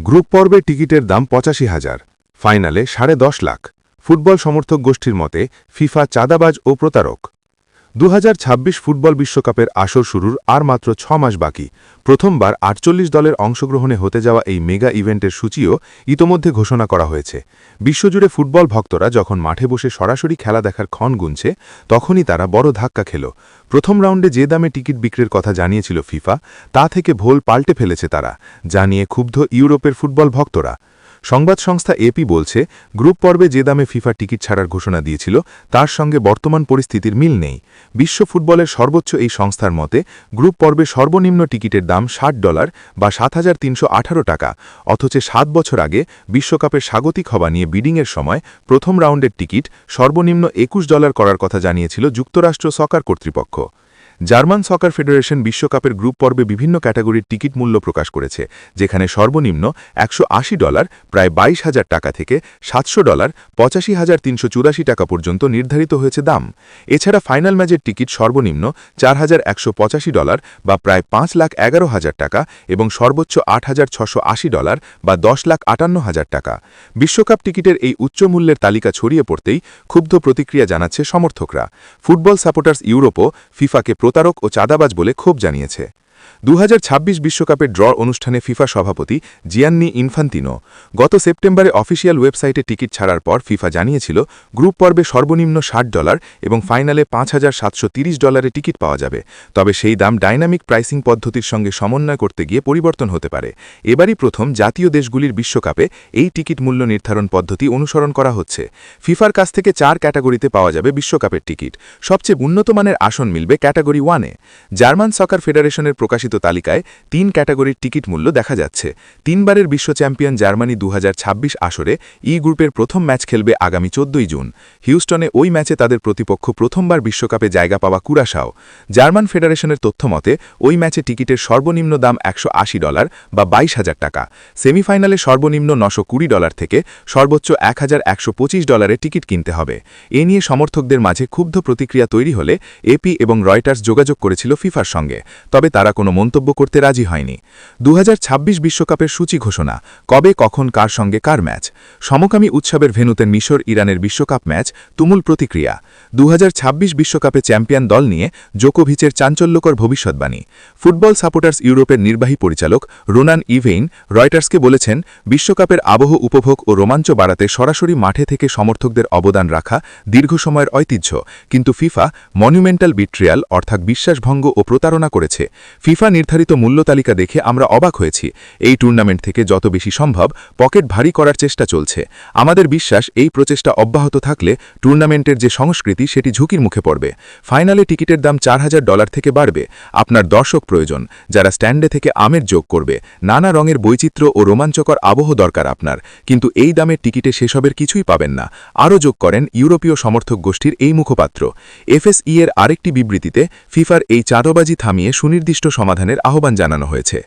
Group পর্বে টিকিটের দাম পঁচাশি হাজার। ফাইনালে সাড়ে দশ লাখ। ফুটবল সমর্থক গোষ্ঠীর মতে, ফিফা চাঁদাবাজ ও প্রতারক। দু হাজার ছাব্বিশ ফুটবল বিশ্বকাপের আসর শুরুর আর মাত্র ছ মাস বাকি। প্রথমবার আটচল্লিশ দলের অংশগ্রহণে হতে যাওয়া এই মেগা ইভেন্টের সূচিও ইতোমধ্যে ঘোষণা করা হয়েছে। বিশ্বজুড়ে ফুটবল ভক্তরা যখন মাঠে বসে সরাসরি খেলা দেখার ক্ষণ গুনছে, তখনই তারা বড় ধাক্কা খেল। প্রথম রাউন্ডে যে দামে টিকিট বিক্রির কথা জানিয়েছিল ফিফা, তা থেকে ভোল পাল্টে ফেলেছে তারা জানিয়ে ক্ষুব্ধ ইউরোপের ফুটবল ভক্তরা। সংবাদ সংস্থা এপি বলছে, গ্রুপ পর্বে যে দামে ফিফা টিকিট ছাড়ার ঘোষণা দিয়েছিল, তার সঙ্গে বর্তমান পরিস্থিতির মিল নেই। বিশ্ব ফুটবলের সর্বোচ্চ এই সংস্থার মতে, গ্রুপ পর্বে সর্বনিম্ন টিকিটের দাম ষাট ডলার বা সাত হাজার তিনশো আঠারো টাকা, অথচ সাত বছর আগে বিশ্বকাপের স্বাগতিক হওয়া নিয়ে বিডিংয়ের সময় প্রথম রাউন্ডের টিকিট সর্বনিম্ন একুশ ডলার করার কথা জানিয়েছিল যুক্তরাষ্ট্র সকার কর্তৃপক্ষ। জার্মান সকার ফেডারেশন বিশ্বকাপের গ্রুপ পর্বে বিভিন্ন ক্যাটাগরির টিকিট মূল্য প্রকাশ করেছে, যেখানে সর্বনিম্ন একশো আশি ডলার, প্রায় বাইশ হাজার টাকা থেকে সাতশো ডলার, পঁচাশি হাজার তিনশো টাকা পর্যন্ত নির্ধারিত হয়েছে দাম। এছাড়া ফাইনাল ম্যাচের টিকিট সর্বনিম্ন চার হাজার একশো পঁচাশি ডলার বা প্রায় পাঁচ লাখ এগারো হাজার টাকা এবং সর্বোচ্চ আট হাজার ডলার বা দশ লাখ আটান্ন হাজার টাকা। বিশ্বকাপ টিকিটের এই উচ্চ মূল্যের তালিকা ছড়িয়ে পড়তেই ক্ষুব্ধ প্রতিক্রিয়া জানাচ্ছে সমর্থকরা। ফুটবল সাপোর্টার্স ইউরোপও ফিফাকে প্রতারক ও চাঁদাবাজ বলে ক্ষোভ জানিয়েছে। দু বিশ্বকাপের ড্র অনুষ্ঠানে ফিফা সভাপতি জিয়ান্নি ইনফান্তিনো গত সেপ্টেম্বরে অফিসিয়াল ওয়েবসাইটে টিকিট ছাড়ার পর ফিফা জানিয়েছিল, গ্রুপ পর্বে সর্বনিম্ন ষাট ডলার এবং ফাইনালে পাঁচ ডলারে টিকিট পাওয়া যাবে। তবে সেই দাম ডাইনামিক প্রাইসিং পদ্ধতির সঙ্গে সমন্বয় করতে গিয়ে পরিবর্তন হতে পারে। এবারই প্রথম জাতীয় দেশগুলির বিশ্বকাপে এই টিকিট মূল্য নির্ধারণ পদ্ধতি অনুসরণ করা হচ্ছে। ফিফার কাছ থেকে চার ক্যাটাগরিতে পাওয়া যাবে বিশ্বকাপের টিকিট। সবচেয়ে উন্নত মানের আসন মিলবে ক্যাটাগরি ওয়ানে। জার্মান সকার ফেডারেশনের প্রকাশিত তালিকায় তিন ক্যাটাগরির টিকিট মূল্য দেখা যাচ্ছে। তিনবারের বিশ্ব চ্যাম্পিয়ন জার্মানি দু আসরে ই গ্রুপের প্রথম ম্যাচ খেলবে আগামী চোদ্দই জুন। হিউস্টনে ওই ম্যাচে তাদের প্রতিপক্ষ প্রথমবার বিশ্বকাপে জায়গা পাওয়া কুরাশাও। জার্মান ফেডারেশনের তথ্যমতে ওই ম্যাচে টিকিটের সর্বনিম্ন দাম একশো আশি ডলার বা বাইশ হাজার টাকা। সেমিফাইনালে সর্বনিম্ন নশো কুড়ি ডলার থেকে সর্বোচ্চ এক হাজার একশো পঁচিশ ডলারে টিকিট কিনতে হবে। এ নিয়ে সমর্থকদের মাঝে ক্ষুব্ধ প্রতিক্রিয়া তৈরি হলে এপি এবং রয়টার্স যোগাযোগ করেছিল ফিফার সঙ্গে। তবে তারা কোনো মন্তব্য করতে রাজি হয়নি। দু বিশ্বকাপের সূচি ঘোষণা, কবে, কখন, কার সঙ্গে, কার ম্যাচ? সমকামী উৎসবের ভেনুতে মিশর, ইরানের বিশ্বকাপ ম্যাচ, তুমুল প্রতিক্রিয়া। দু বিশ্বকাপে চ্যাম্পিয়ন দল নিয়ে জোকোভিচের চাঞ্চল্যকর ভবিষ্যৎবাণী। ফুটবল সাপোর্টার্স ইউরোপের নির্বাহী পরিচালক রোনান ইভেইন রয়টার্সকে বলেছেন, বিশ্বকাপের আবহ উপভোগ ও রোমাঞ্চ বাড়াতে সরাসরি মাঠে থেকে সমর্থকদের অবদান রাখা দীর্ঘ সময়ের ঐতিহ্য। কিন্তু ফিফা মনুমেন্টাল বিট্রিয়াল, অর্থাৎ বিশ্বাসভঙ্গ ও প্রতারণা করেছে। ফিফা নির্ধারিত মূল্য তালিকা দেখে আমরা অবাক হয়েছি। এই টুর্নামেন্ট থেকে যত বেশি সম্ভব পকেট ভারী করার চেষ্টা চলছে। আমাদের বিশ্বাস, এই প্রচেষ্টা অব্যাহত থাকলে টুর্নামেন্টের যে সংস্কৃতি, সেটি ঝুঁকির মুখে পড়বে। ফাইনালে টিকিটের দাম চার হাজার ডলার থেকে বাড়বে। আপনার দর্শক প্রয়োজন, যারা স্ট্যান্ডে থেকে আমের যোগ করবে। নানা রঙের বৈচিত্র্য ও রোমাঞ্চকর আবহ দরকার আপনার। কিন্তু এই দামের টিকিটে সেসবের কিছুই পাবেন না। আরও যোগ করেন ইউরোপীয় সমর্থক গোষ্ঠীর এই মুখপাত্র। এফএসই এর আরেকটি বিবৃতিতে ফিফার এই চাঁদবাজি থামিয়ে সুনির্দিষ্ট সমাধানের আহ্বান জানানো হয়েছে।